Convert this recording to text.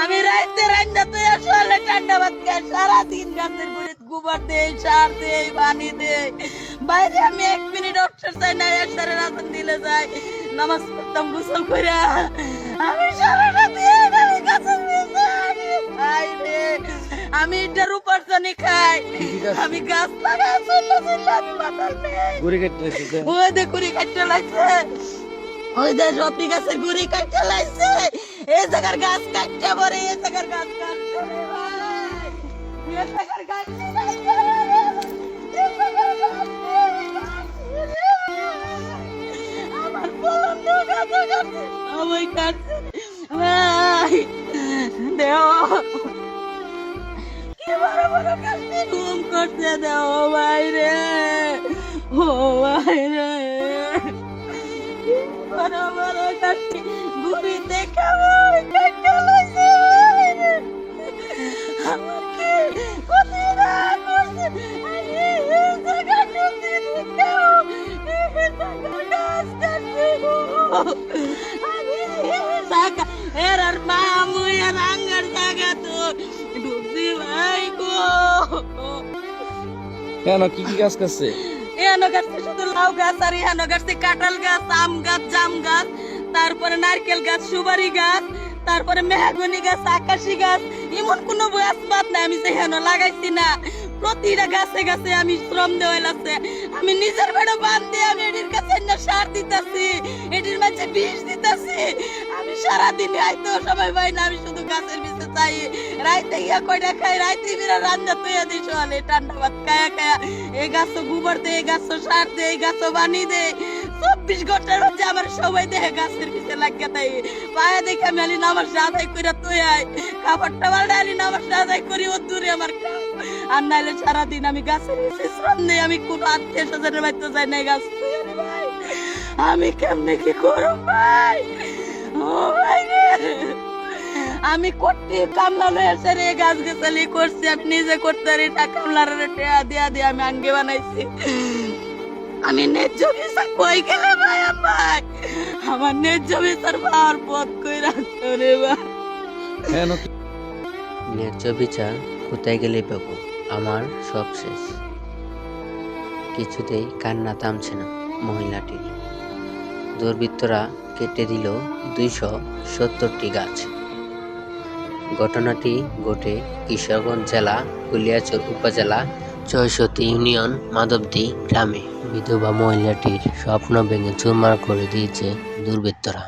আমি রাইতে রান্না তো আসলে ঠান্ডা ভাত খাই সারাদিন গাছের গুড়িত গোবর দেই সার দেই পানি দেই বাইরে আমি এক মিনিট অবসর চাই না একসারে রাতন দিলে যাই। নামাজ পড়তাম গোসল করে আমি সারাটা দিন আমি গাছের খাই রে। আমি এটার উপার্জনই খাই? আমি গাছ লাগাই চললে চললে আমি নেই গুড়ি কেটে রেখেছে ওই দে কুড়ি কাটতে লাগছে। ওই দে সবটি গাছের গুড়ি কাটতে লাগছে। এই জায়গার গাছ কাটতে পরে এই জায়গার গাছ কাটতে এই জায়গার গাছ। আমার ফলন তো গাছ কাটছে সবাই কাটছে ভাই দেও। কি বড় বড় বড় কাটছে ঘুরি দেখা ভাই কাটতে লাগছে ভাই রে। আমার কি ক্ষতি না করছে আমি এই জায়গায় ঢুকে দেখাও এই জায়গায় গাছ কাটছে গো। আমি এই জায়গা এর আর মা মুই আর আঙ্গার জায়গা তো ভাই গো কেন কি কি কাটছে এহানো গাছে শুধু লাউ গাছ আর এহানো গাছ কাঁঠাল গাছ, আম গাছ, জাম গাছ, তারপরে নারকেল গাছ, সুপারি গাছ, তারপরে মেহাগনি গাছ, আকাশি গাছ, এমন কোনো বাদ নাই, আমি সেখানে লাগাইছি না। প্রতিটা গাছে গাছে আমি শ্রম দেওয়া লাগছে। আমি নিজের বেড়ে বান্ধে আমি এটির কাছে সার দিতেছি। এটির মাঝে বিষ দিতাছি আমি সারাদিন আইতো, সবাই ভাই না আমি শুধু গাছের চাই। রাইতে খাই, রাইতে বিরা রান্না তৈয়া দিই ঠান্ডা ভাত খায়া খায়া। এই গাছ গোবর এই গাছ সার এই গাছ বানি চব্বিশ ঘণ্টার মধ্যে আমার সবাই দেখে গাছের পিছে লাগিয়ে তাই পায়ে দেখে আমি আলি নামাজ আদায় করে তুই খাবার টাবার ডালি নামাজ আদায় করি, ও দূরে আমার আর নাইলে সারাদিন আমি গাছের শ্রম নেই, আমি কোনো আত্মীয় স্বজনের বাড়িতে যাই না গাছ ভাই। আমি কেমনে কি করব ভাই? ও ভাই রে। আমি করতে কামলা লয়ে এসে রে গাছ গাছালি করছি আমি নিজে করতে পারি না। কামলার টেয়া দিয়া দিয়া আমি আঙ্গে বানাইছি। আমি ন্যায্য বিচার কই গেলে ভাই ভাই আমার ন্যায্য বিচার পাওয়ার পথ কই রাখতো রে ভাই? ন্যায্য বিচার কোথায় গেলে পাবো? আমার সব শেষ। কিছুতেই কান্না থামছে না মহিলাটির। দুর্বৃত্তরা কেটে দিল দুইশো সত্তরটি গাছ। ঘটনাটি ঘটে কিশোরগঞ্জ জেলা, কুলিয়াচর উপজেলা, ছয়শতি ইউনিয়ন, মাধবদী গ্রামে। বিধবা মহিলাটির স্বপ্ন ভেঙে চুরমার করে দিয়েছে দুর্বৃত্তরা।